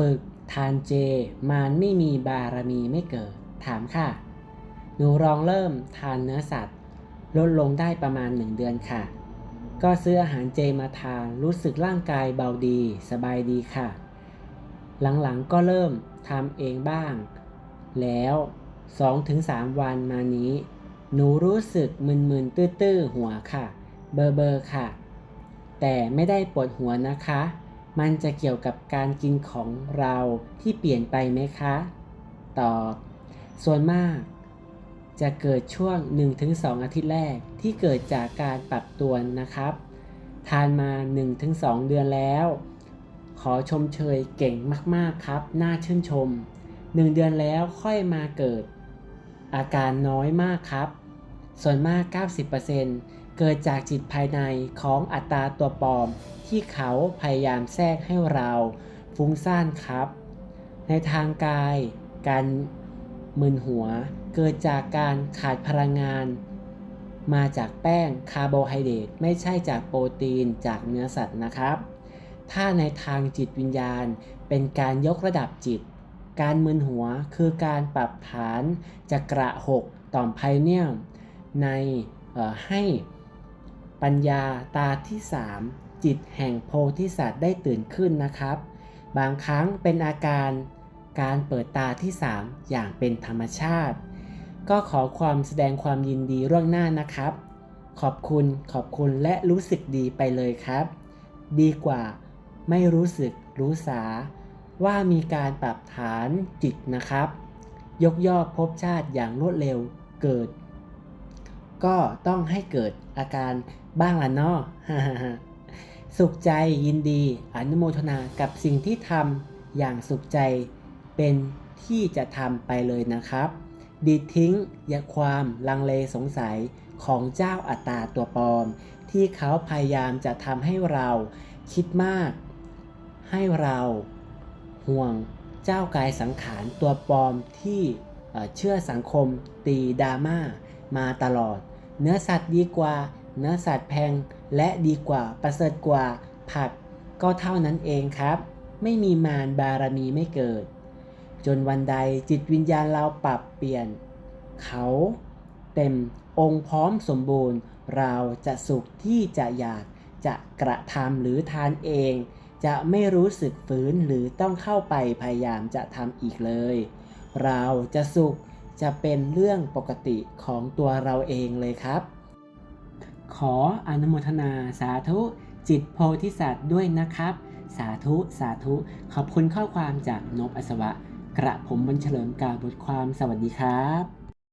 ฝึก ทานเจ มารไม่มีบารมีไม่เกิด ถามค่ะ หนูลองเริ่มทานเนื้อสัตว์ ลดลงได้ประมาณ1เดือนค่ะ ก็ซื้ออาหารเจมาทานรู้สึกร่างกายเบาดี สบายดีค่ะ หลังๆก็เริ่มทำเองบ้าง แล้ว 2-3 วันมานี้ หนูรู้สึกมึนๆตื้อๆหัวค่ะ เบอร์เบอร์ค่ะ แต่ไม่ได้ปวดหัวนะคะ มันจะเกี่ยวกับการกินของเราที่เปลี่ยนไปไหมคะ ตอบ ส่วนมาก จะเกิดช่วง 1-2 อาทิตย์แรกที่เกิดจากการปรับตัวนะครับ ทานมา 1-2 เดือนแล้ว ขอชมเชยเก่งมากๆครับ น่าชื่นชม 1 เดือนแล้วค่อยมาเกิด อาการน้อยมากครับ ส่วนมาก 90% เกิดจากจิตภายในของอัตตราตัวปลอมที่เขาพยายามแทรกให้เราฟุ้งซ่านครับ ในทางกาย การมึนหัว เกิดจากการขาดพลังงาน มาจากแป้งคาร์โบไฮเดรตไม่ใช่จากโปรตีนจากเนื้อสัตว์นะครับ ถ้าในทางจิตวิญญาณเป็นการยกระดับจิต การมึนหัวคือการปรับฐานจักระหกต่อมไพเนียมในให้ ปัญญาตาที่3จิตแห่งโพธิสัตว์ได้ตื่นขึ้นนะครับ บางครั้งเป็นอาการการเปิดตาที่3อย่างเป็นธรรมชาติ ก็ขอความแสดงความยินดีร่วงหน้านะครับ ขอบคุณขอบคุณและรู้สึกดีไปเลยครับ ดีกว่าไม่รู้สึกรู้สา ว่ามีการปรับฐานจิตนะครับ ยกย่อภพชาติอย่างรวดเร็วเกิด ก็ต้องให้เกิดอาการ บ้างละเนาะสุขใจยินดีอนุโมทนากับสิ่งที่ทำอย่างสุขใจเป็นที่จะทำไปเลยนะครับ ดีดทิ้งยาความลังเลสงสัยของเจ้าอัตตาตัวปลอม ที่เขาพยายามจะทำให้เราคิดมาก ให้เราห่วงเจ้ากายสังขารตัวปลอมที่เอ่อเชื่อสังคมตีดราม่ามาตลอด เนื้อสัตว์ดีกว่า เนื้อสัตว์แพงและดีกว่าประเสริฐกว่าผักก็เท่านั้นเองครับ ไม่มีมารบารมีไม่เกิด จนวันใดจิตวิญญาณเราปรับเปลี่ยน เขาเต็มองค์พร้อมสมบูรณ์ เราจะสุขที่จะอยากจะกระทำหรือทานเอง จะไม่รู้สึกฝืนหรือต้องเข้าไปพยายามจะทำอีกเลย เราจะสุขจะเป็นเรื่องปกติของตัวเราเองเลยครับ ขออนุโมทนาสาธุจิตโพธิสัตว์ด้วยนะครับ สาธุสาธุ ขอบคุณข้อความจากนบอสวะ กระผมบรรเฉลิมกาบทความสวัสดีครับ